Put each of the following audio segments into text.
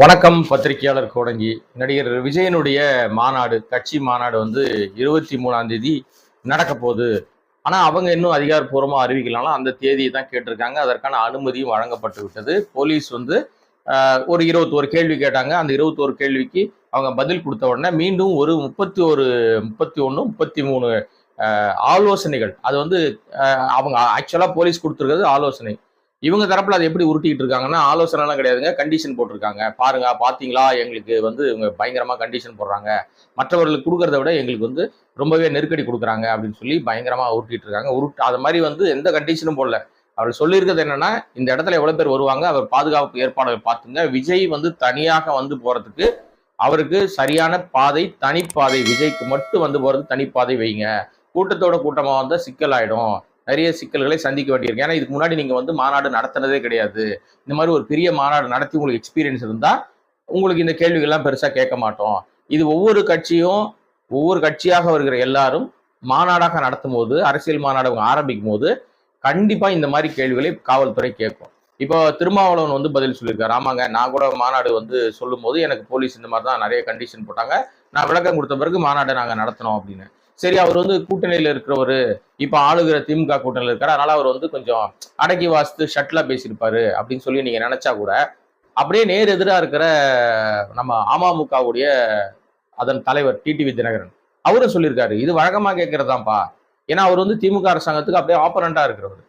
வணக்கம் பத்திரிகையாளர் கோடங்கி. நடிகர் விஜயனுடைய மாநாடு கட்சி மாநாடு வந்து இருபத்தி மூணாம் தேதி நடக்க போகுது. ஆனால் அவங்க இன்னும் அதிகாரப்பூர்வமாக அறிவிக்கலாம்னா அந்த தேதியை தான் கேட்டிருக்காங்க. அதற்கான அனுமதியும் வழங்கப்பட்டு விட்டது. போலீஸ் வந்து ஒரு இருபத்தோரு கேள்வி கேட்டாங்க. அந்த இருபத்தோரு கேள்விக்கு அவங்க பதில் கொடுத்த உடனே மீண்டும் ஒரு முப்பத்தி ஒரு முப்பத்தி ஒன்று முப்பத்தி மூணு ஆலோசனைகள். அது வந்து அவங்க ஆக்சுவலாக போலீஸ் கொடுத்துருக்கிறது ஆலோசனை. இவங்க தரப்புல அதை எப்படி உருட்டிக்கிட்டு இருக்காங்கன்னா ஆலோசனைலாம் கிடையாதுங்க. கண்டிஷன் போட்டிருக்காங்க. பாருங்க பாத்தீங்களா? எங்களுக்கு வந்து இவங்க பயங்கரமா கண்டிஷன் போடுறாங்க. மற்றவர்களுக்கு கொடுக்கறத விட எங்களுக்கு வந்து ரொம்பவே நெருக்கடி கொடுக்குறாங்க அப்படின்னு சொல்லி பயங்கரமா உருட்டிட்டு இருக்காங்க. உருட்டு அது மாதிரி வந்து எந்த கண்டிஷனும் போடல. அவர் சொல்லியிருக்கிறது என்னன்னா இந்த இடத்துல எவ்வளவு பேர் வருவாங்க அவர் பாதுகாப்பு ஏற்பாடுகள் பார்த்துங்க. விஜய் வந்து தனியாக வந்து போறதுக்கு அவருக்கு சரியான பாதை தனிப்பாதை. விஜய்க்கு மட்டும் வந்து போறது தனிப்பாதை வைங்க. கூட்டத்தோட கூட்டமா வந்தா சிக்கல் ஆயிடும் நிறைய சிக்கல்களை சந்திக்க வேண்டியிருக்கு. ஏன்னா இதுக்கு முன்னாடி நீங்க வந்து மாநாடு நடத்துனதே கிடையாது. இந்த மாதிரி ஒரு பெரிய மாநாடு நடத்தி உங்களுக்கு எக்ஸ்பீரியன்ஸ் இருந்தா உங்களுக்கு இந்த கேள்விகள்லாம் பெருசா கேட்க மாட்டோம். இது ஒவ்வொரு கட்சியும் ஒவ்வொரு கட்சியாக வருகிற எல்லாரும் மாநாடாக நடத்தும் போது அரசியல் மாநாடு அவங்க ஆரம்பிக்கும் போது கண்டிப்பா இந்த மாதிரி கேள்விகளை காவல்துறை கேட்கும். இப்போ திருமாவளவன் வந்து பதில் சொல்லியிருக்காரு. ஆமாங்க நான் கூட மாநாடு வந்து சொல்லும் போது எனக்கு போலீஸ் இந்த மாதிரி தான் நிறைய கண்டிஷன் போட்டாங்க. நான் விளக்கம் கொடுத்த பிறகு மாநாடு நாங்கள் நடத்தினோம் அப்படின்னு. சரி அவர் வந்து கூட்டணியில் இருக்கிறவர். இப்போ ஆளுகிற திமுக கூட்டணியில் இருக்கார். அதனால அவர் வந்து கொஞ்சம் அடக்கி வாசித்து ஷட்டில் பேசியிருப்பாரு அப்படின்னு சொல்லி நீங்கள் நினச்சா கூட அப்படியே நேர் எதிராக இருக்கிற நம்ம அமமுகவுடைய அதன் தலைவர் டிடிவி தினகரன் அவரும் சொல்லியிருக்காரு இது வழக்கமா கேட்கறதாப்பா ஏன்னா அவர் வந்து திமுக அரசாங்கத்துக்கு அப்படியே ஆப்பரண்டாக இருக்கிறவர்.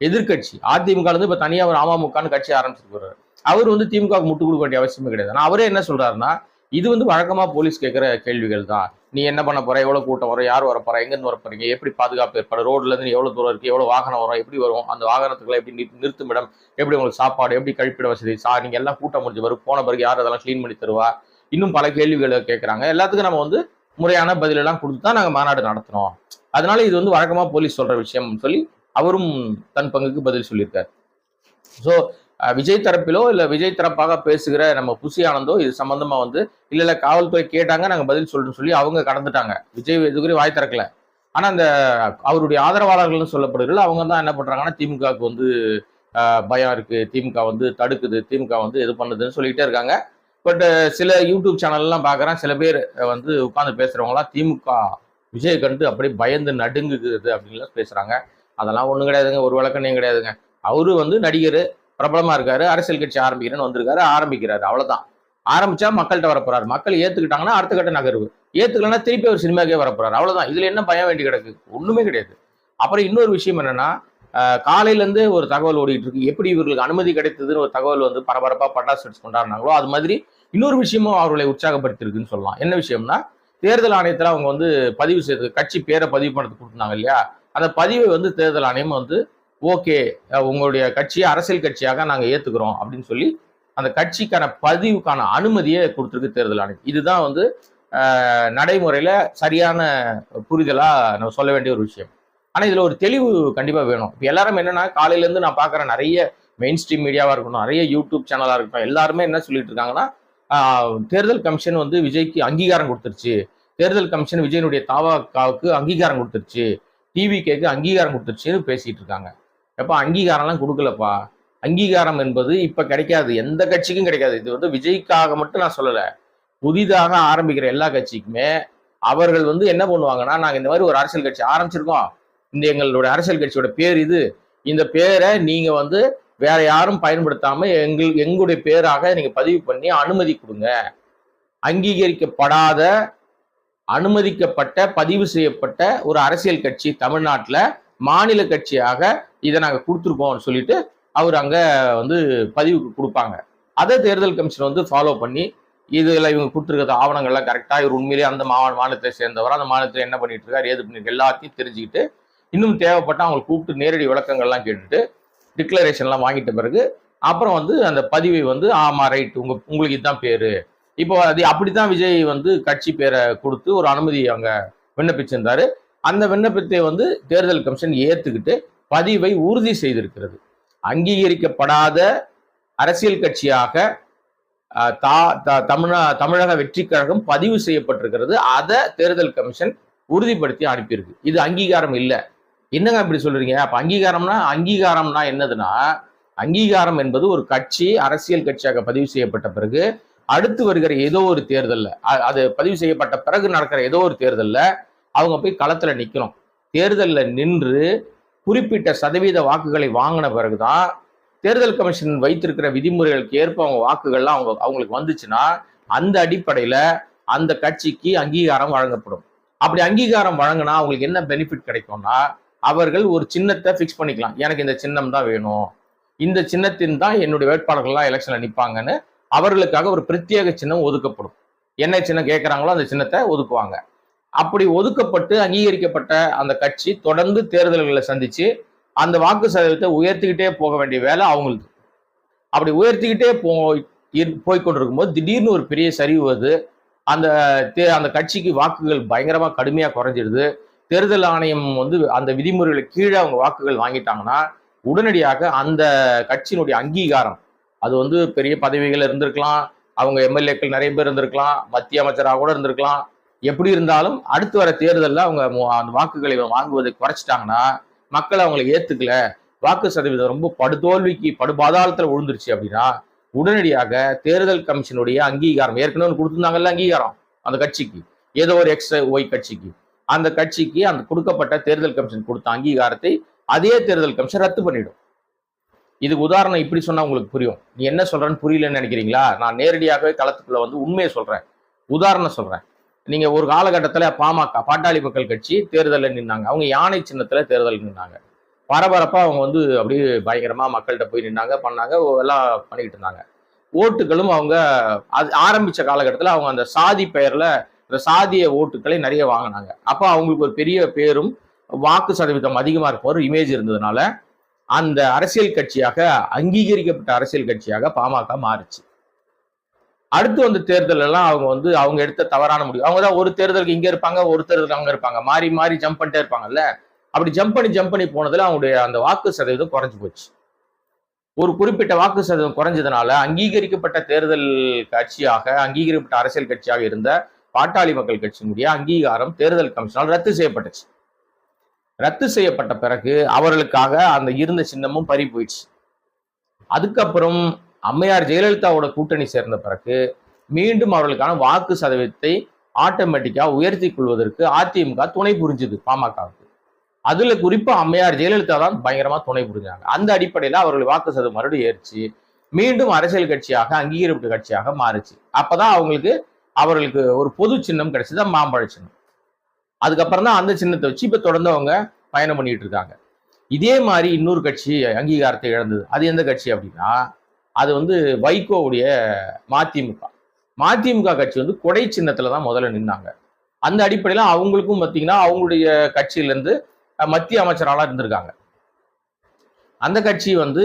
எதிர்க்கட்சி அதிமுக இப்போ தனியாக தனியா அவர் அமமுகன்னு கட்சி ஆரம்பிச்சிருக்கிறார் அவர் வந்து திமுக முட்டு கொடுக்க வேண்டிய அவசியமே கிடையாது. ஆனால் அவரே என்ன சொல்றாருன்னா இது வந்து வழக்கமாக போலீஸ் கேட்குற கேள்விகள் தான். நீ என்ன பண்ண போற? எவ்வளவு கூட்டம் வரும்? யார் வர போறா? வரப்போறீங்க வர எப்படி பாதுகாப்பு ஏற்பாடு? ரோட்ல இருந்து எவ்வளவு தூரம் இருக்கு? எவ்வளவு வாகனம் வரும்? எப்படி வரும்? அந்த வாகனத்துக்குள்ள எப்படி நிறுத்தும் இடம்? எப்படி உங்களுக்கு சாப்பாடு? எப்படி கழிப்பிட வசதி? சா நீங்க எல்லாம் கூட்டம் முடிஞ்ச பிறகு போன பிறகு யார் அதெல்லாம் க்ளீன் பண்ணி தருவா? இன்னும் பல கேள்விகளை கேட்கறாங்க எல்லாத்துக்கும் நம்ம வந்து முறையான பதில் எல்லாம் கொடுத்து தான் நாங்க மாநாடு நடத்தினோம் அதனால இது வந்து வழக்கமா போலீஸ் சொல்ற விஷயம் சொல்லி அவரும் தன் பங்குக்கு பதில் சொல்லியிருக்காரு. ஸோ விஜய் தரப்பிலோ இல்லை விஜய் தரப்பாக பேசுகிற நம்ம புசி ஆனந்தோ இது சம்பந்தமா வந்து இல்லை இல்லை காவல்துறை கேட்டாங்க நாங்கள் பதில் சொல்றோம்னு சொல்லி அவங்க கடந்துட்டாங்க. விஜய் இதுக்குரிய வாய் திறக்கல. ஆனால் அந்த அவருடைய ஆதரவாளர்கள்னு சொல்லப்படுகிறது அவங்க தான் என்ன பண்ணுறாங்கன்னா திமுகவுக்கு வந்து பயம் இருக்குது திமுக வந்து தடுக்குது. திமுக வந்து இது பண்ணுதுன்னு சொல்லிகிட்டே இருக்காங்க. பட் சில யூடியூப் சேனல்லாம் பார்க்குறேன் சில பேர் வந்து உட்காந்து பேசுகிறவங்களாம் திமுக விஜய் கண்டு அப்படியே பயந்து நடுங்குது அப்படின்லாம் பேசுகிறாங்க அதெல்லாம் ஒன்றும் கிடையாதுங்க. ஒரு விளக்கணையும் கிடையாதுங்க. அவரு வந்து நடிகர். பிரபலமாக இருக்காரு. அரசியல் கட்சி ஆரம்பிக்கிறேன்னு வந்திருக்காரு. ஆரம்பிக்கிறாரு. அவ்வளோதான் ஆரம்பிச்சா மக்கள்கிட்ட வரப்போறாரு. மக்கள் ஏத்துக்கிட்டாங்கன்னா அடுத்த கட்ட நகர்வு. ஏத்துக்கலன்னா திருப்பி ஒரு சினிமாக்கே வரப்போறாரு. அவ்வளவுதான். இதுல என்ன பயம் வேண்டி கிடக்கு? ஒண்ணுமே கிடையாது. அப்புறம் இன்னொரு விஷயம் என்னன்னா காலையிலேருந்து ஒரு தகவல் ஓடிட்டு இருக்கு. எப்படி இவர்களுக்கு அனுமதி கிடைத்ததுன்னு ஒரு தகவல் வந்து பரபரப்பாக பட்டாசு வெடிச்சு கொண்டாடினாங்களோ அது மாதிரி இன்னொரு விஷயமும் அவர்களை உற்சாகப்படுத்திருக்குன்னு சொல்லலாம். என்ன விஷயம்னா தேர்தல் ஆணையத்தில் அவங்க வந்து பதிவு செய்து கட்சி பேரை பதிவு பண்ணதுக்கு கொடுத்தாங்க இல்லையா? அந்த பதிவை வந்து தேர்தல் ஆணையம் வந்து ஓகே உங்களுடைய கட்சியை அரசியல் கட்சியாக நாங்கள் ஏற்றுக்கிறோம் அப்படின்னு சொல்லி அந்த கட்சிக்கான பதிவுக்கான அனுமதியை கொடுத்துருக்கு தேர்தல் ஆணையம். இதுதான் வந்து நடைமுறையில் சரியான புரிதலாக நம்ம சொல்ல வேண்டிய ஒரு விஷயம். ஆனால் இதில் ஒரு தெளிவு கண்டிப்பாக வேணும். இப்போ எல்லாரும் என்னென்னா காலையிலேருந்து நான் பார்க்குற நிறைய மெயின் ஸ்ட்ரீம் மீடியாவாக இருக்கட்டும் நிறைய யூடியூப் சேனலாக இருக்கட்டும் எல்லாருமே என்ன சொல்லிட்டு இருக்காங்கன்னா தேர்தல் கமிஷன் வந்து விஜய்க்கு அங்கீகாரம் கொடுத்துருச்சு. தேர்தல் கமிஷன் விஜயனுடைய தாவாக்காவுக்கு அங்கீகாரம் கொடுத்துருச்சு. டிவிகேக்கு அங்கீகாரம் கொடுத்துருச்சுன்னு பேசிகிட்டு இருக்காங்க. எப்போ அங்கீகாரம்லாம் கொடுக்கலப்பா. அங்கீகாரம் என்பது இப்போ கிடைக்காது. எந்த கட்சிக்கும் கிடைக்காது. இது வந்து விஜய்க்காக மட்டும் நான் சொல்லலை. புதிதாக ஆரம்பிக்கிற எல்லா கட்சிக்குமே அவர்கள் வந்து என்ன பண்ணுவாங்கன்னா நாங்கள் இந்த மாதிரி ஒரு அரசியல் கட்சி ஆரம்பிச்சிருக்கோம். இந்த எங்களுடைய அரசியல் கட்சியோட பேர் இது. இந்த பேரை நீங்கள் வந்து வேற யாரும் பயன்படுத்தாம எங்கள் எங்களுடைய பேராக நீங்க பதிவு பண்ணி அனுமதி கொடுங்க. அங்கீகரிக்கப்படாத அனுமதிக்கப்பட்ட பதிவு செய்யப்பட்ட ஒரு அரசியல் கட்சி தமிழ்நாட்டில் மாநில கட்சியாக இதை நாங்கள் கொடுத்துருக்கோம்னு சொல்லிட்டு அவர் அங்கே வந்து பதிவுக்கு கொடுப்பாங்க. அதை தேர்தல் கமிஷன் வந்து ஃபாலோ பண்ணி இதில் இவங்க கொடுத்துருக்க ஆவணங்கள்லாம் கரெக்டாக இவர் உண்மையிலேயே அந்த மாவட்ட மாநிலத்தை சேர்ந்தவர். அந்த மாநிலத்தில் என்ன பண்ணிட்டு இருக்காரு ஏது பண்ணிட்டு எல்லாத்தையும் தெரிஞ்சுக்கிட்டு இன்னும் தேவைப்பட்டால் அவங்களை கூப்பிட்டு நேரடி விளக்கங்கள்லாம் கேட்டுட்டு டிக்ளரேஷன்லாம் வாங்கிட்ட பிறகு அப்புறம் வந்து அந்த பதிவை வந்து ஆமா ரைட் உங்க உங்களுக்கு இதுதான் பேரு. இப்போ அது அப்படித்தான் விஜய் வந்து கட்சி பேரை கொடுத்து ஒரு அனுமதி அங்கே விண்ணப்பிச்சிருந்தாரு. அந்த விண்ணப்பத்தை வந்து தேர்தல் கமிஷன் ஏற்றுக்கிட்டு பதிவை உறுதி செய்திருக்கிறது. அங்கீகரிக்கப்படாத அரசியல் கட்சியாக தா த- தமிழ தமிழக வெற்றி கழகம் பதிவு செய்யப்பட்டிருக்கிறது. அதை தேர்தல் கமிஷன் உறுதிப்படுத்தி அனுப்பியிருக்கு. இது அங்கீகாரம் இல்லை. என்னங்க இப்படி சொல்றீங்க? அப்ப அங்கீகாரம்னா அங்கீகாரம்னா என்னதுன்னா அங்கீகாரம் என்பது ஒரு கட்சி அரசியல் கட்சியாக பதிவு செய்யப்பட்ட பிறகு அடுத்து வருகிற ஏதோ ஒரு தேர்தலில் அது பதிவு செய்யப்பட்ட பிறகு நடக்கிற ஏதோ ஒரு தேர்தலில் அவங்க போய் களத்தில் நிற்கணும் தேர்தலில் நின்று குறிப்பிட்ட சதவீத வாக்குகளை வாங்கின பிறகுதான் தேர்தல் கமிஷன் வைத்திருக்கிற விதிமுறைகளுக்கு ஏற்ப அவங்க வாக்குகள்லாம் அவங்க அவங்களுக்கு வந்துச்சுன்னா அந்த அடிப்படையில் அந்த கட்சிக்கு அங்கீகாரம் வழங்கப்படும். அப்படி அங்கீகாரம் வழங்கினா அவங்களுக்கு என்ன பெனிஃபிட் கிடைக்கும்னா அவர்கள் ஒரு சின்னத்தை ஃபிக்ஸ் பண்ணிக்கலாம். எனக்கு இந்த சின்னம் தான் வேணும். இந்த சின்னத்தின் தான் என்னுடைய வேட்பாளர்கள்லாம் எலெக்ஷனில் நிற்பாங்கன்னு அவர்களுக்காக ஒரு பிரத்யேக சின்னம் ஒதுக்கப்படும். என்ன சின்னம் கேட்குறாங்களோ அந்த சின்னத்தை ஒதுக்குவாங்க. அப்படி ஒதுக்கப்பட்டு அங்கீகரிக்கப்பட்ட அந்த கட்சி தொடர்ந்து தேர்தல்களை சந்திச்சு அந்த வாக்கு சதவீதத்தை உயர்த்திக்கிட்டே போக வேண்டிய வேலை அவங்களுக்கு அப்படி உயர்த்திக்கிட்டே போ இரு- போய் கொண்டிருக்கும்போது திடீர்னு ஒரு பெரிய சரிவு வருது. அந்த தே- அந்த கட்சிக்கு வாக்குகள் பயங்கரமாக கடுமையாக குறைஞ்சிடுது. தேர்தல் ஆணையம் வந்து அந்த விதிமுறைகளை கீழே அவங்க வாக்குகள் வாங்கிட்டாங்கன்னா உடனடியாக அந்த கட்சியினுடைய அங்கீகாரம் அது வந்து பெரிய பதவிகள் இருந்திருக்கலாம். அவங்க எம்எல்ஏக்கள் நிறைய பேர் இருந்திருக்கலாம். மத்திய அமைச்சராக கூட இருந்திருக்கலாம். எப்படி இருந்தாலும் அடுத்து வர தேர்தலில் அவங்க அந்த வாக்குகளை வாங்குவதை குறைச்சிட்டாங்கன்னா மக்கள் அவங்களை ஏத்துக்கல. வாக்கு சதவீதம் ரொம்ப படுதோல்விக்கு படுபாதாளத்தில் விழுந்துருச்சு அப்படின்னா உடனடியாக தேர்தல் கமிஷனுடைய அங்கீகாரம் ஏற்கனவே ஒண்ணு அங்கீகாரம் அந்த கட்சிக்கு. ஏதோ ஒரு எக்ஸ் ஒய் கட்சிக்கு. அந்த கட்சிக்கு அந்த கொடுக்கப்பட்ட தேர்தல் கமிஷன் கொடுத்த அங்கீகாரத்தை அதே தேர்தல் கமிஷன் ரத்து பண்ணிடும். இதுக்கு உதாரணம் இப்படி சொன்னால் உங்களுக்கு புரியும். நீ என்ன சொல்கிறேன்னு புரியலன்னு நினைக்கிறீங்களா? நான் நேரடியாகவே களத்துக்குள்ளே வந்து உண்மையை சொல்கிறேன் உதாரணம் சொல்கிறேன் நீங்க ஒரு காலகட்டத்துல பாமக பாட்டாளி மக்கள் கட்சி தேர்தலில் நின்னாங்க. அவங்க யானை சின்னத்துல தேர்தல் நின்னாங்க. பரபரப்பா அவங்க வந்து அப்படியே பயங்கரமா மக்கள்கிட்ட போய் நின்னாங்க பண்ணாங்க எல்லாம் பண்ணிக்கிட்டு இருந்தாங்க. ஓட்டுகளும் அவங்க அது ஆரம்பிச்ச காலகட்டத்தில் அவங்க அந்த சாதி பெயர்ல இந்த சாதிய ஓட்டுகளை நிறைய வாங்கினாங்க. அப்போ அவங்களுக்கு ஒரு பெரிய பேரும் வாக்கு சதவீதம் அதிகமாக இருப்ப ஒரு இமேஜ் இருந்ததுனால அந்த அரசியல் கட்சியாக அங்கீகரிக்கப்பட்ட அரசியல் கட்சியாக பாமக மாறுச்சு. அடுத்து வந்து தேர்தல் எல்லாம் அவங்க வந்து அவங்க எடுத்த தவறான முடிவு. அவங்க தான் ஒரு தேர்தலுக்கு இங்க இருப்பாங்க ஒரு தேர்தலுக்கு அங்க இருப்பாங்க. மாறி மாறி ஜம்ப் பண்ணிட்டே இருப்பாங்கல்ல? அப்படி ஜம்ப் பண்ணி ஜம்ப் பண்ணி போனதுல அவங்களுடைய அந்த வாக்கு சதவீதம் குறைஞ்சு போச்சு. ஒரு குறிப்பிட்ட வாக்கு சதவீதம் குறைஞ்சதுனால அங்கீகரிக்கப்பட்ட தேர்தல் கட்சியாக அங்கீகரிக்கப்பட்ட அரசியல் கட்சியாக இருந்த பாட்டாளி மக்கள் கட்சியினுடைய அங்கீகாரம் தேர்தல் கமிஷனால் ரத்து செய்யப்பட்டுச்சு. ரத்து செய்யப்பட்ட பிறகு அவர்களுக்காக அந்த இருந்த சின்னமும் பறி போயிடுச்சு அதுக்கப்புறம் அம்மையார் ஜெயலலிதாவோட கூட்டணி சேர்ந்த பிறகு மீண்டும் அவர்களுக்கான வாக்கு சதவீதத்தை ஆட்டோமேட்டிக்காக உயர்த்தி கொள்வதற்கு அதிமுக துணை புரிஞ்சுது பாமகவுக்கு. அதுல குறிப்பா அம்மையார் ஜெயலலிதா தான் பயங்கரமா துணை புரிஞ்சாங்க. அந்த அடிப்படையில அவர்கள் வாக்கு சதவீதம் மறுபடியும் ஏறிச்சு. மீண்டும் அரசியல் கட்சியாக அங்கீகரிப்பு கட்சியாக மாறுச்சு. அப்பதான் அவங்களுக்கு அவர்களுக்கு ஒரு பொது சின்னம் கிடைச்சது மாம்பழ சின்னம். அதுக்கப்புறம் தான் அந்த சின்னத்தை வச்சு இப்ப தொடர்ந்து அவங்க பயணம் பண்ணிட்டு இருக்காங்க. இதே மாதிரி இன்னொரு கட்சி அங்கீகாரத்தை இழந்தது. அது எந்த கட்சி அப்படின்னா அது வந்து வைகோவுடைய மதிமுக. மதிமுக கட்சி வந்து கொடை சின்னத்துல தான் முதல்ல நின்னாங்க. அந்த அடிப்படையில் அவங்களுக்கும் பார்த்தீங்கன்னா அவங்களுடைய கட்சியிலேருந்து மத்திய அமைச்சராலாம் இருந்திருக்காங்க. அந்த கட்சி வந்து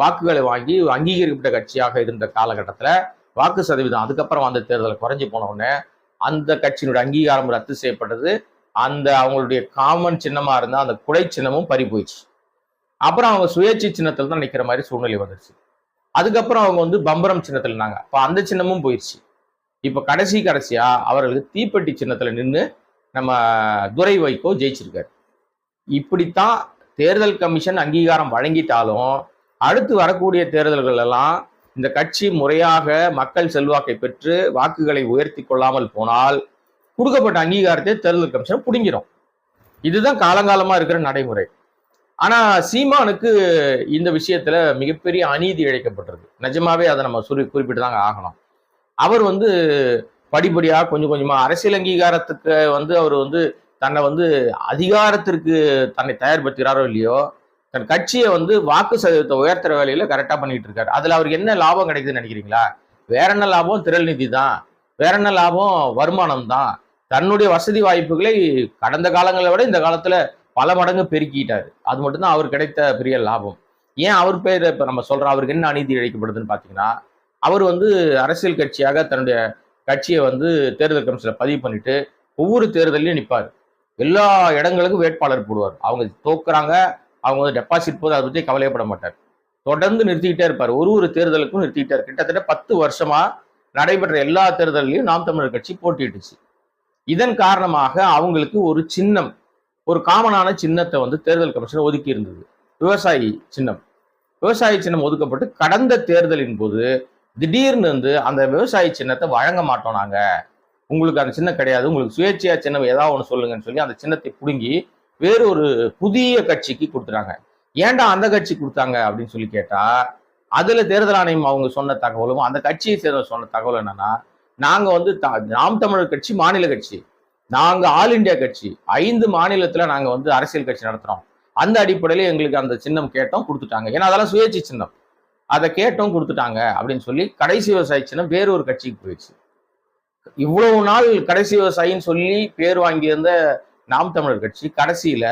வாக்குகளை வாங்கி அங்கீகரிக்கப்பட்ட கட்சியாக இருந்த காலகட்டத்தில் வாக்கு சதவீதம் அதுக்கப்புறம் அந்த தேர்தல் குறைஞ்சி போனவுடனே அந்த கட்சியினுடைய அங்கீகாரம் ரத்து செய்யப்பட்டது. அந்த அவங்களுடைய காமன் சின்னமாக இருந்தால் அந்த குடை சின்னமும் பறி போயிடுச்சு அப்புறம் அவங்க சுயேட்சை சின்னத்தில் தான் நிற்கிற மாதிரி சூழ்நிலை வந்துருச்சு. அதுக்கப்புறம் அவங்க வந்து பம்பரம் சின்னத்தில் இருந்தாங்க. அப்போ அந்த சின்னமும் போயிடுச்சு இப்போ கடைசி கடைசியா அவர்களுக்கு தீப்பெட்டி சின்னத்தில் நின்று நம்ம துரை வைகோ ஜெயிச்சிருக்காரு. இப்படித்தான் தேர்தல் கமிஷன் அங்கீகாரம் வழங்கிட்டாலும் அடுத்து வரக்கூடிய தேர்தல்கள் எல்லாம் இந்த கட்சி முறையாக மக்கள் செல்வாக்கை பெற்று வாக்குகளை உயர்த்தி கொள்ளாமல் போனால் கொடுக்கப்பட்ட அங்கீகாரத்தை தேர்தல் கமிஷன் பிடுங்கிடும் இதுதான் காலங்காலமாக இருக்கிற நடைமுறை. ஆனா சீமானுக்கு இந்த விஷயத்துல மிகப்பெரிய அநீதி இழைக்கப்பட்டிருக்கு. நிஜமாவே அதை நம்ம சுரு குறிப்பிட்டு தாங்க ஆகணும். அவர் வந்து படிப்படியாக கொஞ்சம் கொஞ்சமா அரசியல் அங்கீகாரத்துக்கு வந்து அவர் வந்து தன்னை வந்து அதிகாரத்திற்கு தன்னை தயார்படுத்துகிறாரோ இல்லையோ தன் கட்சியை வந்து வாக்கு சதவீதத்தை உயர்த்துற வேலையில கரெக்டா பண்ணிட்டு இருக்காரு அதுல அவருக்கு என்ன லாபம் கிடைக்குதுன்னு நினைக்கிறீங்களா? வேற என்ன லாபம்? திரள் நிதி தான். வேற என்ன லாபம்? வருமானம் தான். தன்னுடைய வசதி வாய்ப்புகளை கடந்த காலங்களை விட இந்த காலத்துல பல மடங்கு பெருக்கிட்டாரு. அது மட்டும்தான் அவர் கிடைத்த பெரிய லாபம். ஏன் அவர் பேர் இப்போ நம்ம சொல்கிறோம் அவருக்கு என்ன அநீதி இழைக்கப்படுதுன்னு பார்த்தீங்கன்னா அவர் வந்து அரசியல் கட்சியாக தன்னுடைய கட்சியை வந்து தேர்தல் கமிஷனில் பதிவு பண்ணிட்டு ஒவ்வொரு தேர்தலையும் நிற்பார் எல்லா இடங்களுக்கும் வேட்பாளர் போடுவார். அவங்க தோக்குறாங்க அவங்க வந்து டெபாசிட் போது அதை பற்றி கவலையப்பட மாட்டார். தொடர்ந்து நிறுத்திக்கிட்டே இருப்பார். ஒரு ஒரு தேர்தலுக்கும் நிறுத்திக்கிட்டே கிட்டத்தட்ட பத்து வருஷமா நடைபெற்ற எல்லா தேர்தல்லையும் நாம் தமிழர் கட்சி போட்டிட்டுச்சு இதன் காரணமாக அவங்களுக்கு ஒரு சின்னம் ஒரு காமனான சின்னத்தை வந்து தேர்தல் கமிஷன் ஒதுக்கி இருந்தது. விவசாயி சின்னம். விவசாயி சின்னம் ஒதுக்கப்பட்டு கடந்த தேர்தலின் போது திடீர்னு வந்து அந்த விவசாயி சின்னத்தை வழங்க மாட்டோம் நாங்கள் உங்களுக்கு அந்த சின்னம் கிடையாது. உங்களுக்கு சுயேட்சையா சின்னம் ஏதாவது ஒன்று சொல்லுங்கன்னு சொல்லி அந்த சின்னத்தை பிடுங்கி வேறு ஒரு புதிய கட்சிக்கு கொடுத்துட்டாங்க. ஏன்டா அந்த கட்சி கொடுத்தாங்க அப்படின்னு சொல்லி கேட்டா அதுல தேர்தல் ஆணையம் அவங்க சொன்ன தகவலும் அந்த கட்சியை சேர்ந்த சொன்ன தகவல் என்னன்னா நாங்க வந்து நாம் தமிழர் கட்சி மாநில கட்சி. நாங்க ஆல் இந்தியா கட்சி ஐந்து மாநிலத்துல நாங்க வந்து அரசியல் கட்சி நடத்துறோம். அந்த அடிப்படையில எங்களுக்கு அந்த சின்னம் கேட்டோம் கொடுத்துட்டாங்க. ஏன்னா அதெல்லாம் சுயேட்சை சின்னம். அதை கேட்டோம் கொடுத்துட்டாங்க அப்படின்னு சொல்லி கடைசி விவசாய சின்னம் வேறு ஒரு கட்சிக்கு போயிடுச்சு. இவ்வளவு நாள் கடைசி விவசாயின்னு சொல்லி பேர் வாங்கியிருந்த நாம் தமிழர் கட்சி கடைசியில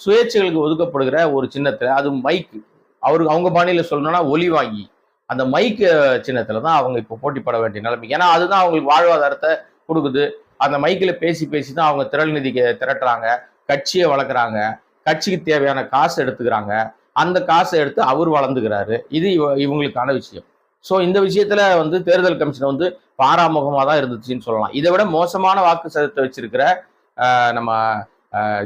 சுயேட்சைகளுக்கு ஒதுக்கப்படுகிற ஒரு சின்னத்துல அது மைக் அவருக்கு அவங்க பாணியில சொல்லணும்னா ஒலி வாங்கி அந்த மைக் சின்னத்துல தான் அவங்க இப்போ போட்டிப்பட வேண்டிய நிலைமை. ஏன்னா அதுதான் அவங்களுக்கு வாழ்வாதாரத்தை கொடுக்குது. அந்த மைக்கில் பேசி பேசி தான் அவங்க திரள் நிதிக்கு திரட்டுறாங்க கட்சியை வளர்க்குறாங்க கட்சிக்கு தேவையான காசு எடுத்துக்கிறாங்க. அந்த காசை எடுத்து அவர் வளர்ந்துக்கிறாரு. இது இவ- இவங்களுக்கான விஷயம். ஸோ இந்த விஷயத்துல வந்து தேர்தல் கமிஷன் வந்து பாராமுகமாக தான் இருந்துச்சுன்னு சொல்லலாம். இதை விட மோசமான வாக்கு சதத்தை வச்சிருக்கிற நம்ம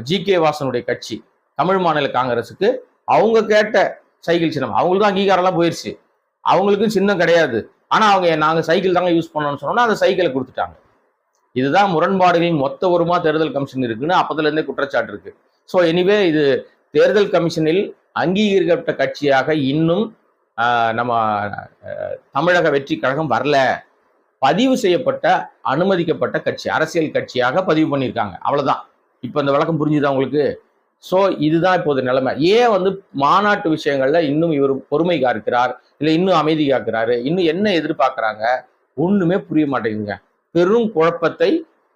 ஜி. கே. வாசனுடைய கட்சி தமிழ் மாநில காங்கிரஸுக்கு அவங்க கேட்ட சைக்கிள் சின்னம் அவங்களுக்கும் அங்கீகாரம்லாம் போயிடுச்சு அவங்களுக்கும் சின்னம் கிடையாது. ஆனால் அவங்க நாங்கள் சைக்கிள் தாங்க யூஸ் பண்ணோம்னு சொன்னோன்னா அந்த சைக்கிளை கொடுத்துட்டாங்க. இதுதான் முரண்பாடுகளின் மொத்த உருமா தேர்தல் கமிஷன் இருக்குன்னு அப்பத்துல இருந்தே குற்றச்சாட்டு இருக்கு. ஸோ எனிவே இது தேர்தல் கமிஷனில் அங்கீகரிக்கப்பட்ட கட்சியாக இன்னும் நம்ம தமிழக வெற்றி கழகம் வரல. பதிவு செய்யப்பட்ட அனுமதிக்கப்பட்ட கட்சி அரசியல் கட்சியாக பதிவு பண்ணியிருக்காங்க. அவ்வளோதான் இப்போ இந்த விளக்கம் புரிஞ்சுதா உங்களுக்கு? ஸோ இதுதான் இப்போது நிலைமை. ஏன் வந்து மாநாட்டு விஷயங்களில் இன்னும் இவர் பொறுமை காக்கிறார்? இல்லை இன்னும் அமைதி காக்கிறாரு? இன்னும் என்ன எதிர்பார்க்குறாங்க ஒன்றுமே புரிய மாட்டேங்குதுங்க. பெரும் குழப்பத்தை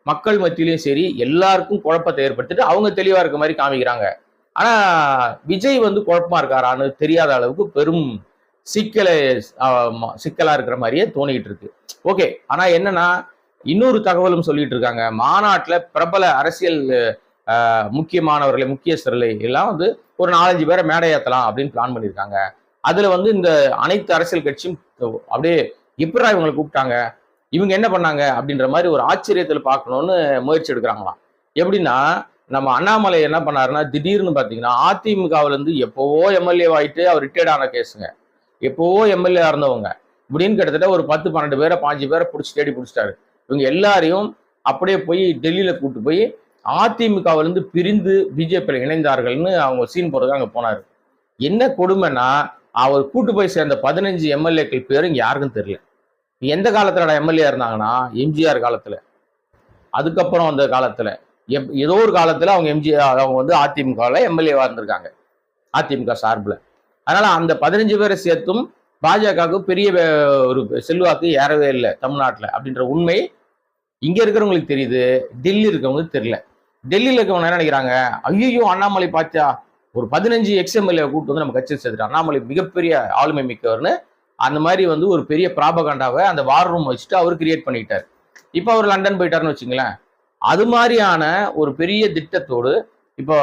மக்கள் மத்தியிலையும் சரி எல்லாருக்கும் குழப்பத்தை ஏற்படுத்திட்டு அவங்க தெளிவா இருக்க மாதிரி காமிக்கிறாங்க. ஆனா விஜய் வந்து குழப்பமா இருக்காரான்னு தெரியாத அளவுக்கு பெரும் சிக்கலை சிக்கலா இருக்கிற மாதிரியே தோணிக்கிட்டு இருக்கு. ஓகே ஆனா என்னன்னா இன்னொரு தகவலும் சொல்லிட்டு இருக்காங்க. மாநாட்டுல பிரபல அரசியல் முக்கியமானவர்களை முக்கியஸ்தர்களை எல்லாம் வந்து ஒரு நாலஞ்சு பேரை மேடை அப்படின்னு பிளான் பண்ணியிருக்காங்க. அதுல வந்து இந்த அனைத்து அரசியல் கட்சியும் அப்படியே எப்படா இவங்களை கூப்பிட்டாங்க? இவங்க என்ன பண்ணாங்க அப்படின்ற மாதிரி ஒரு ஆச்சரியத்தில் பார்க்கணும்னு முயற்சி எடுக்கிறாங்களாம். எப்படின்னா நம்ம அண்ணாமலை என்ன பண்ணாருன்னா திடீர்னு பார்த்தீங்கன்னா அதிமுகவுலேருந்து எப்போவோ எம்எல்ஏ ஆகிட்டு அவர் ரிட்டையர்ட் ஆன கேஸுங்க எப்போவோ எம்எல்ஏ இருந்தவங்க. இப்படின்னு கிட்டத்தட்ட ஒரு பத்து பன்னெண்டு பேரை பாஞ்சு பேரை பிடிச்சி தேடி பிடிச்சிட்டாரு. இவங்க எல்லாரையும் அப்படியே போய் டெல்லியில் கூட்டு போய் அதிமுகவுலேருந்து பிரிந்து பிஜேபியில் இணைந்தார்கள்னு அவங்க சீன் போறதுக்கு அங்கே போனார். என்ன கொடுமைன்னா அவர் கூட்டு போய் சேர்ந்த பதினஞ்சு எம்எல்ஏக்கள் பேரும் இங்கே யாருக்கும் தெரியல. எந்த காலத்தில் எம்எல்ஏ இருந்தாங்கன்னா எம்ஜிஆர் காலத்தில். அதுக்கப்புறம் அந்த காலத்தில். எப்- ஏதோ ஒரு காலத்தில் அவங்க எம்ஜிஆர் அவங்க வந்து அதிமுகவில் எம்எல்ஏ இருந்திருக்காங்க. அதிமுக சார்பில். அதனால் அந்த பதினஞ்சு பேரை சேர்த்தும் பாஜகவுக்கு பெரிய ஒரு செல்வாக்கு ஏறவே இல்லை தமிழ்நாட்டில் அப்படின்ற உண்மை இங்கே இருக்கிறவங்களுக்கு தெரியுது. டெல்லி இருக்கிறவங்களுக்கு தெரியல. டெல்லியில் இருக்கவங்க என்ன நினைக்கிறாங்க? ஐயோ அண்ணாமலை பாத்தியா? ஒரு பதினஞ்சு எக்ஸ்எம்எல்ஏ கூட்டு வந்து நம்ம கட்சியில் சேர்த்துட்டு அண்ணாமலை மிகப்பெரிய ஆளுமை மிக்கவர்னு அந்த மாதிரி வந்து ஒரு பெரிய ப்ராபகண்டாவை அந்த வார் ரூம் வச்சுட்டு அவர் கிரியேட் பண்ணிட்டார் இப்போ அவர் லண்டன் போயிட்டாருன்னு வச்சுங்களேன். அது மாதிரியான ஒரு பெரிய திட்டத்தோடு இப்போ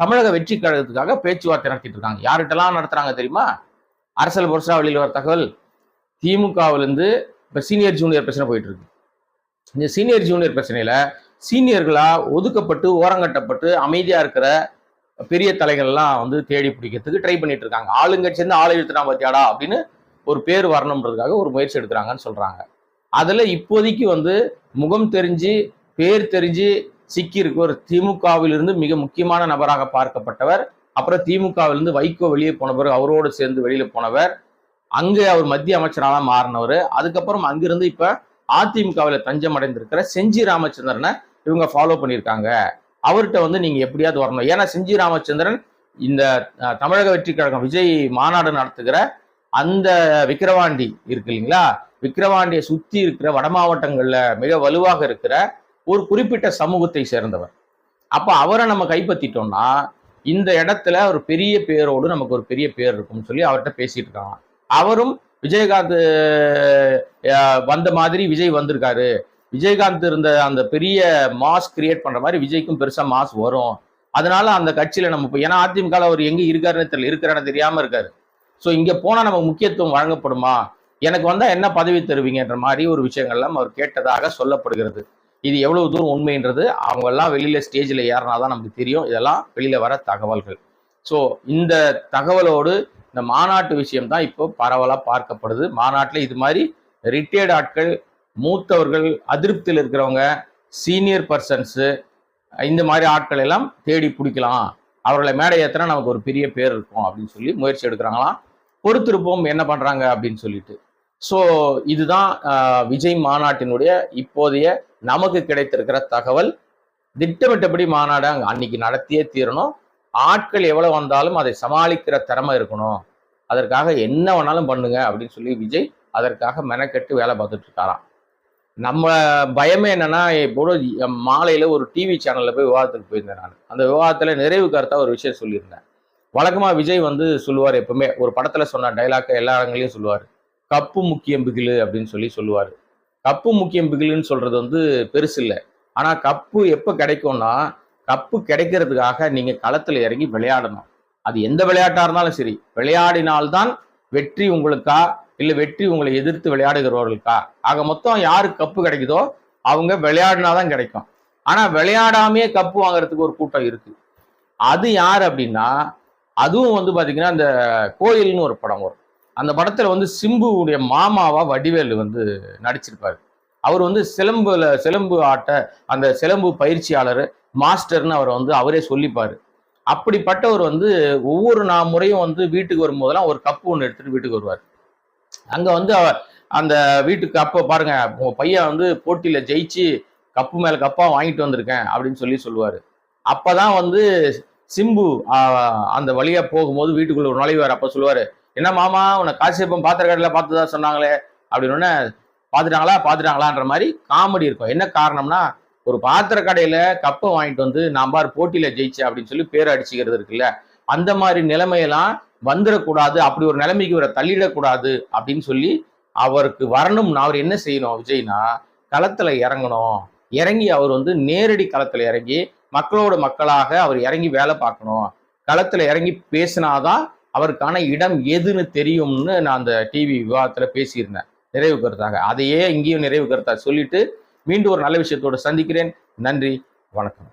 தமிழக வெற்றி கழகத்துக்காக பேச்சுவார்த்தை நடத்திட்டு இருக்காங்க. யார்கிட்டலாம் நடத்துறாங்க தெரியுமா? அரசியல் பொருசா வெளியில் வர தகவல். திமுகவிலேருந்து இப்போ சீனியர் ஜூனியர் பிரச்சனை போயிட்டு இருக்கு இந்த சீனியர் ஜூனியர் பிரச்சனையில் சீனியர்களா ஒதுக்கப்பட்டு ஓரங்கட்டப்பட்டு அமைதியா இருக்கிற பெரிய தலைகள்லாம் வந்து தேடி பிடிக்கிறதுக்கு ட்ரை பண்ணிட்டு இருக்காங்க. ஆளுங்கட்சி இருந்து ஆளை இழுத்துனா பார்த்தியாடா அப்படின்னு ஒரு பேர் வரணுன்றதுக்காக ஒரு முயற்சி எடுக்கிறாங்கன்னு சொல்கிறாங்க அதில் இப்போதைக்கு வந்து முகம் தெரிஞ்சு பேர் தெரிஞ்சு சிக்கி இருக்க ஒரு திமுகவிலிருந்து மிக முக்கியமான நபராக பார்க்கப்பட்டவர் அப்புறம் திமுகவிலிருந்து வைகோ வெளியே போனவர் அவரோடு சேர்ந்து வெளியில் போனவர் அங்கே அவர் மத்திய அமைச்சராக மாறினவர் அதுக்கப்புறம் அங்கிருந்து இப்போ அதிமுகவில் தஞ்சம் அடைந்திருக்கிற செஞ்சி ராமச்சந்திரனை இவங்க ஃபாலோ பண்ணியிருக்காங்க. அவர்கிட்ட வந்து நீங்கள் எப்படியாவது வரணும். ஏன்னா செஞ்சி ராமச்சந்திரன் இந்த தமிழக வெற்றி கழகம் விஜய் மாநாடு நடத்துகிற அந்த விக்கிரவாண்டி இருக்கு இல்லைங்களா? விக்கிரவாண்டியை சுத்தி இருக்கிற வட மாவட்டங்கள்ல மிக வலுவாக இருக்கிற ஒரு குறிப்பிட்ட சமூகத்தை சேர்ந்தவர். அப்ப அவரை நம்ம கைப்பற்றிட்டோம்னா இந்த இடத்துல ஒரு பெரிய பேரோடு நமக்கு ஒரு பெரிய பேர் இருக்கும்னு சொல்லி அவர்கிட்ட பேசிட்டு இருக்காங்க. அவரும் விஜயகாந்த் வந்த மாதிரி விஜய் வந்திருக்காரு. விஜயகாந்த் இருந்த அந்த பெரிய மாஸ் கிரியேட் பண்ற மாதிரி விஜய்க்கும் பெருசா மாஸ் வரும். அதனால அந்த கட்சியில நம்ம போய் ஏன்னா அதிமுக அவர் எங்க இருக்காருன்னு தெரியல இருக்கிறான்னு தெரியாம இருக்காரு. ஸோ இங்கே போனால் நமக்கு முக்கியத்துவம் வழங்கப்படுமா? எனக்கு வந்தால் என்ன பதவி தருவீங்கன்ற மாதிரி ஒரு விஷயங்கள்லாம் அவர் கேட்டதாக சொல்லப்படுகிறது. இது எவ்வளவு தூரம் உண்மைன்றது அவங்கெல்லாம் வெளியில் ஸ்டேஜில் ஏறினா தான் நமக்கு தெரியும். இதெல்லாம் வெளியில் வர தகவல்கள். ஸோ இந்த தகவலோடு இந்த மாநாட்டு விஷயம் தான் இப்போ பரவலாக பார்க்கப்படுது. மாநாட்டில் இது மாதிரி ரிட்டையர்டு ஆட்கள் மூத்தவர்கள் அதிருப்தியில் இருக்கிறவங்க சீனியர் பர்சன்ஸு இந்த மாதிரி ஆட்கள் எல்லாம் தேடி பிடிக்கலாம். அவர்களை மேடை ஏற்றினா நமக்கு ஒரு பெரிய பேர் இருக்கும் அப்படின்னு சொல்லி முயற்சி எடுக்கிறாங்களாம் பொறுத்திருப்போம் என்ன பண்ணுறாங்க அப்படின்னு சொல்லிட்டு. ஸோ இதுதான் விஜய் மாநாட்டினுடைய இப்போதைய நமக்கு கிடைத்திருக்கிற தகவல். திட்டமிட்டபடி மாநாடு அங்கே அன்னைக்கு நடத்தியே தீரணும். ஆட்கள் எவ்வளோ வந்தாலும் அதை சமாளிக்கிற திறமை இருக்கணும். அதற்காக என்ன வேணாலும் பண்ணுங்க அப்படின்னு சொல்லி விஜய் அதற்காக மெனக்கெட்டு வேலை பார்த்துட்டு இருக்காராம். நம்ம பயமே என்னன்னா இப்போ மாலையில ஒரு டிவி சேனல்ல போய் விவாதத்துக்கு போயிருந்தேன் நான். அந்த விவாதத்துல நிறைவு கருத்தா ஒரு விஷயம் சொல்லியிருந்தேன். வழக்கமா விஜய் வந்து சொல்லுவார் எப்பவுமே ஒரு படத்துல சொன்ன டைலாக் எல்லா இடங்களையும் சொல்லுவார். கப்பு முக்கியம் பிகிலு அப்படின்னு சொல்லி சொல்லுவார். கப்பு முக்கியம் பிகிலுன்னு சொல்றது வந்து பெருசு இல்லை. ஆனா கப்பு எப்போ கிடைக்கும்னா கப்பு கிடைக்கிறதுக்காக நீங்க களத்துல இறங்கி விளையாடணும். அது எந்த விளையாட்டா இருந்தாலும் சரி விளையாடினால்தான் வெற்றி உங்களுக்கா இல்லை வெற்றி உங்களை எதிர்த்து விளையாடுகிறவர்களுக்கா? ஆக மொத்தம் யாருக்கு கப்பு கிடைக்குதோ அவங்க விளையாடினாதான் கிடைக்கும். ஆனால் விளையாடாமையே கப்பு வாங்குறதுக்கு ஒரு கூட்டம் இருக்கு. அது யார் அப்படின்னா அதுவும் வந்து பார்த்திங்கன்னா அந்த கோயில்னு ஒரு படம் வரும். அந்த படத்தில் வந்து சிம்புவுடைய மாமாவா வடிவேலு வந்து நடிச்சிருப்பாரு. அவர் வந்து சிலம்புல சிலம்பு ஆட்ட அந்த சிலம்பு பயிற்சியாளர் மாஸ்டர்னு அவர் வந்து அவரே சொல்லிப்பார். அப்படிப்பட்டவர் வந்து ஒவ்வொரு நா- முறையும் வந்து வீட்டுக்கு வரும்போதெல்லாம் ஒரு கப்பு ஒன்று எடுத்துகிட்டு வீட்டுக்கு வருவார். அங்கே வந்து அவர் அந்த வீட்டுக்கு அப்போ பாருங்க உங்கள் பையன் வந்து போட்டியில் ஜெயிச்சு கப்பு மேலே கப்பாக வாங்கிட்டு வந்திருக்கேன் அப்படின்னு சொல்லி சொல்லுவார். அப்போ தான் வந்து சிம்பு அந்த வழியாக போகும்போது வீட்டுக்குள்ளே ஒரு நுழைவார். அப்போ சொல்லுவார் என்ன மாமா உன்னை காசியப்பம் பாத்திர கடையில் பார்த்ததா சொன்னாங்களே? அப்படின்னு பார்த்துட்டாங்களா? பார்த்துட்டாங்களான்ற மாதிரி காமெடி இருக்கும். என்ன காரணம்னா ஒரு பாத்திர கடையில் கப்பை வாங்கிட்டு வந்து நான் பாரு போட்டியில் ஜெயிச்சேன் அப்படின்னு சொல்லி பேர் அடிச்சுக்கிறது இருக்குல்ல. அந்த மாதிரி நிலைமையெல்லாம் வந்துடக்கூடாது அப்படி ஒரு நிலைமைக்கு இவரை தள்ளிடக்கூடாது அப்படின்னு சொல்லி அவருக்கு வரணும்னா அவர் என்ன செய்யணும் விஜய்னா களத்தில் இறங்கணும். இறங்கி அவர் வந்து நேரடி களத்தில் இறங்கி மக்களோட மக்களாக அவர் இறங்கி வேலை பார்க்கணும். களத்தில் இறங்கி பேசினாதான் அவருக்கான இடம் எதுன்னு தெரியும்னு நான் அந்த டிவி விவாதத்தில் பேசியிருந்தேன். நிறைவு கருத்தாக. அதையே இங்கேயும் நிறைவு கருத்தாக சொல்லிட்டு மீண்டும் ஒரு நல்ல விஷயத்தோடு சந்திக்கிறேன். நன்றி வணக்கம்.